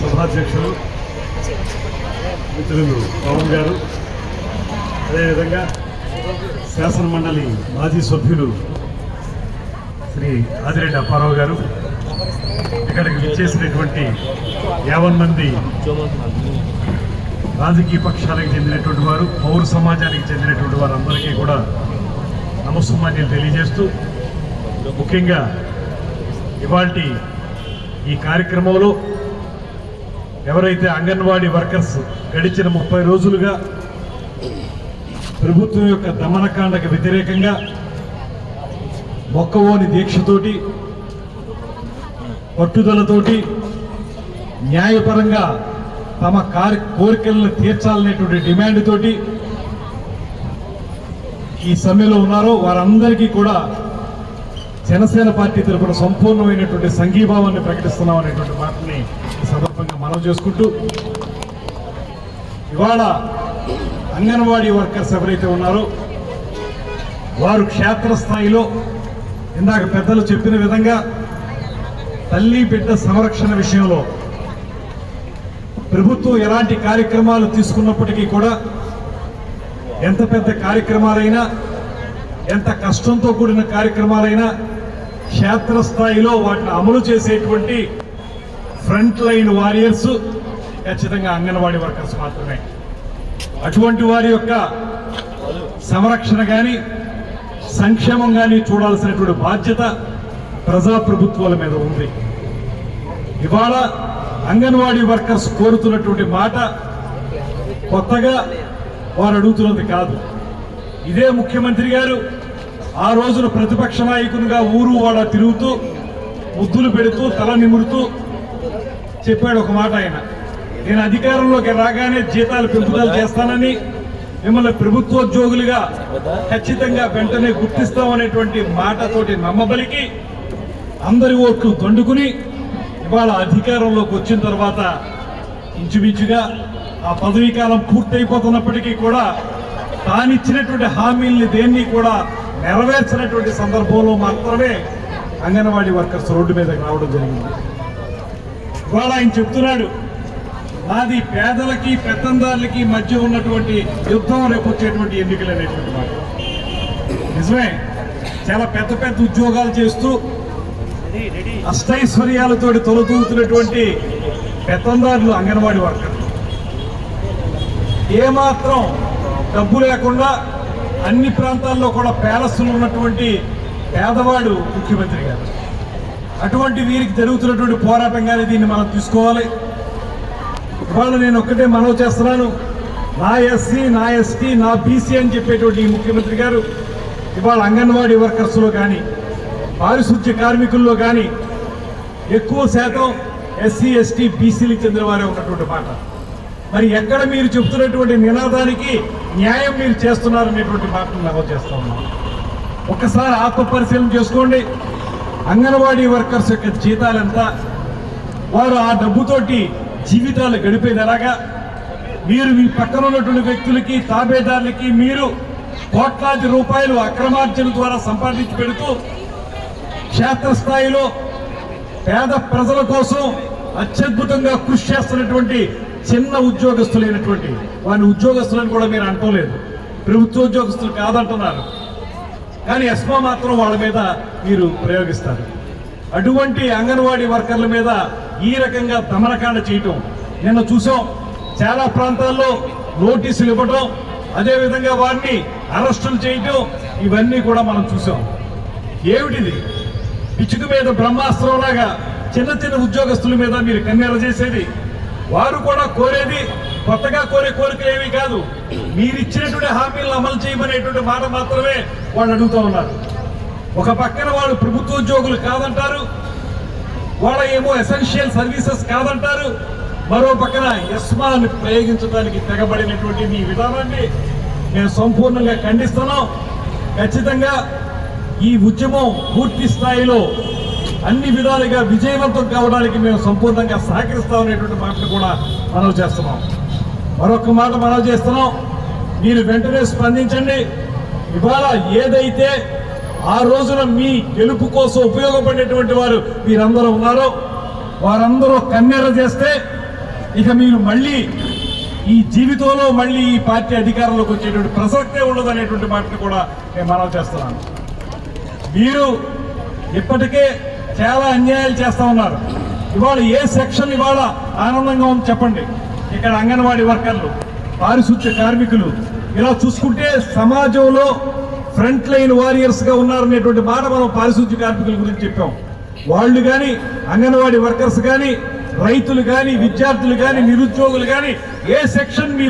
సభాధ్యక్షులు మిత్రులు పవన్ గారు. అదేవిధంగా శాసనమండలి మాజీ సభ్యులు శ్రీ ఆదిరెడ్డి అప్పారావు గారు. ఇక్కడికి విచ్చేసినటువంటి యావన్ మంది రాజకీయ పక్షాలకు చెందినటువంటి వారు పౌర సమాజానికి చెందినటువంటి వారందరికీ కూడా నమస్సమాన్యం తెలియజేస్తూ ముఖ్యంగా ఇవాళ ఈ కార్యక్రమంలో ఎవరైతే అంగన్వాడీ వర్కర్స్ గడిచిన ముప్పై రోజులుగా ప్రభుత్వం యొక్క దమనకాండకు వ్యతిరేకంగా మొక్కవోని దీక్షతోటి పట్టుదలతోటి న్యాయపరంగా తమ కార్య కోరికలను తీర్చాలనేటువంటి డిమాండ్ తోటి ఈ సమ్మెలో ఉన్నారో వారందరికీ కూడా జనసేన పార్టీ తరఫున సంపూర్ణమైనటువంటి సంఘీభావాన్ని ప్రకటిస్తున్నాం అనేటువంటి మాటని సందర్భంగా మనం చేసుకుంటూ ఇవాళ అంగన్వాడీ వర్కర్స్ ఎవరైతే ఉన్నారో వారు క్షేత్రస్థాయిలో ఇందాక పెద్దలు చెప్పిన విధంగా తల్లి బిడ్డ సంరక్షణ విషయంలో ప్రభుత్వం ఎలాంటి కార్యక్రమాలు తీసుకున్నప్పటికీ కూడా ఎంత పెద్ద కార్యక్రమాలైనా ఎంత కష్టంతో కూడిన కార్యక్రమాలైనా క్షేత్రస్థాయిలో వాటిని అమలు చేసేటువంటి ఫ్రంట్ లైన్ వారియర్స్ ఖచ్చితంగా అంగన్వాడీ వర్కర్స్ మాత్రమే. అటువంటి వారి యొక్క సంరక్షణ కానీ సంక్షేమం కానీ చూడాల్సినటువంటి బాధ్యత ప్రజాప్రభుత్వాల మీద ఉంది. ఇవాళ అంగన్వాడీ వర్కర్స్ కోరుతున్నటువంటి మాట కొత్తగా వారు అడుగుతున్నది కాదు. ఇదే ముఖ్యమంత్రి గారు ఆ రోజున ప్రతిపక్ష నాయకునిగా ఊరు వాడ తిరుగుతూ ముద్దులు పెడుతూ తల నిమురుతూ చెప్పాడు ఒక మాట ఆయన. నేను అధికారంలోకి రాగానే జీతాలు పెంపుదల చేస్తానని మిమ్మల్ని ప్రభుత్వోద్యోగులుగా ఖచ్చితంగా వెంటనే గుర్తిస్తామనేటువంటి మాటతోటి నమ్మబలికి అందరి ఓట్లు దండుకుని ఇవాళ అధికారంలోకి వచ్చిన తర్వాత ఇంచుమించుగా ఆ పదవీ కాలం పూర్తయిపోతున్నప్పటికీ కూడా తానిచ్చినటువంటి హామీల్ని దేన్ని కూడా నెరవేర్చినటువంటి సందర్భంలో మాత్రమే అంగన్వాడీ వర్కర్స్ రోడ్డు మీదకి రావడం జరిగింది. ఇవాళ ఆయన చెప్తున్నాడు నాది పేదలకి పెత్తందారులకి మధ్య ఉన్నటువంటి యుద్ధం రేపు వచ్చేటువంటి ఎన్నికలు అనేటువంటి మాట. నిజమే చాలా పెద్ద పెద్ద ఉద్యోగాలు చేస్తూ అష్టైశ్వర్యాలతో తొలతూగుతున్నటువంటి పెత్తందారులు అంగన్వాడీ వర్కర్లు. ఏమాత్రం డబ్బు లేకుండా అన్ని ప్రాంతాల్లో కూడా ప్యాలెస్లు ఉన్నటువంటి పేదవాడు ముఖ్యమంత్రి గారు. అటువంటి వీరికి జరుగుతున్నటువంటి పోరాటం కానీ దీన్ని మనం తీసుకోవాలి. ఇవాళ నేను ఒక్కటే మనవి చేస్తున్నాను. నా ఎస్సీ నా ఎస్టీ నా బీసీ అని చెప్పేటువంటి ఈ ముఖ్యమంత్రి గారు ఇవాళ అంగన్వాడీ వర్కర్స్లో కానీ పారిశుద్ధ్య కార్మికుల్లో కానీ ఎక్కువ శాతం ఎస్సీ ఎస్టీ బీసీలకు చెందిన వారే ఉన్నటువంటి మాట. మరి ఎక్కడ మీరు చెప్తున్నటువంటి నినాదానికి న్యాయం మీరు చేస్తున్నారనేటువంటి మాటలు నమోదు చేస్తా ఉన్నాం. ఒక్కసారి ఆత్మపరిశీలన చేసుకోండి. అంగన్వాడీ వర్కర్స్ యొక్క జీతాలు ఎంత వారు ఆ డబ్బుతోటి జీవితాలు గడిపేది ఎలాగా? మీరు మీ పక్కన ఉన్నటువంటి వ్యక్తులకి తాబేదారులకి మీరు కోట్లాది రూపాయలు అక్రమార్జన ద్వారా సంపాదించి పెడుతూ క్షేత్రస్థాయిలో పేద ప్రజల కోసం అత్యద్భుతంగా కృషి చేస్తున్నటువంటి చిన్న ఉద్యోగస్తులైనటువంటి వారిని ఉద్యోగస్తులను కూడా మీరు అంటలేదు. ప్రభుత్వ ఉద్యోగస్తులు కాదంటున్నారు. కానీ ఎస్మా మాత్రం వాళ్ళ మీద మీరు ప్రయోగిస్తారు. అటువంటి అంగన్వాడీ వర్కర్ల మీద ఈ రకంగా దమనకాండ చేయటం. నిన్న చూసాం చాలా ప్రాంతాల్లో నోటీసులు ఇవ్వటం అదేవిధంగా వారిని అరెస్టులు చేయటం ఇవన్నీ కూడా మనం చూసాం. ఏమిటిది? పిచ్చుక మీద బ్రహ్మాస్త్రం లాగా చిన్న చిన్న ఉద్యోగస్తుల మీద మీరు కన్నెర చేసేది? వారు కూడా కోరేది కొత్తగా కోరే కోరికలు ఏమీ కాదు. మీరు ఇచ్చినటువంటి హామీలను అమలు చేయమనేటువంటి మాట మాత్రమే వాళ్ళు అడుగుతూ ఉన్నారు. ఒక పక్కన వాళ్ళు ప్రభుత్వ ఉద్యోగులు కాదంటారు వాళ్ళ ఏమో ఎసెన్షియల్ సర్వీసెస్ కాదంటారు మరో పక్కన ఎస్మాను ప్రయోగించడానికి తెగబడినటువంటి మీ విధానాన్ని మేము సంపూర్ణంగా ఖండిస్తున్నాం. ఖచ్చితంగా ఈ ఉద్యమం పూర్తి స్థాయిలో అన్ని విధాలుగా విజయవంతం కావడానికి మేము సంపూర్ణంగా సహకరిస్తామనేటువంటి మాటలు కూడా మనవి చేస్తున్నాం. మరొక మాట మనవి చేస్తున్నాం. మీరు వెంటనే స్పందించండి. ఇవాళ ఏదైతే ఆ రోజున మీ గెలుపు కోసం ఉపయోగపడేటువంటి వారు మీరందరూ ఉన్నారో వారందరూ కన్నెర చేస్తే ఇక మీరు మళ్ళీ ఈ జీవితంలో మళ్ళీ ఈ పార్టీ అధికారంలోకి వచ్చేటువంటి ప్రసక్తే ఉండదు అనేటువంటి మాటను కూడా నేను మనవి చేస్తున్నాను. మీరు ఇప్పటికే చాలా అన్యాయాలు చేస్తా ఉన్నారు. ఇవాళ ఏ సెక్షన్ ఇవాళ ఆనందంగా ఉంది చెప్పండి. ఇక్కడ అంగన్వాడీ వర్కర్లు పారిశుద్ధ్య కార్మికులు ఇలా చూసుకుంటే సమాజంలో ఫ్రంట్ లైన్ వారియర్స్గా ఉన్నారనేటువంటి మాట మనం పారిశుద్ధ్య కార్మికుల గురించి చెప్పాం. వాళ్ళు కానీ అంగన్వాడీ వర్కర్స్ కానీ రైతులు కానీ విద్యార్థులు కానీ నిరుద్యోగులు కానీ ఏ సెక్షన్ మీ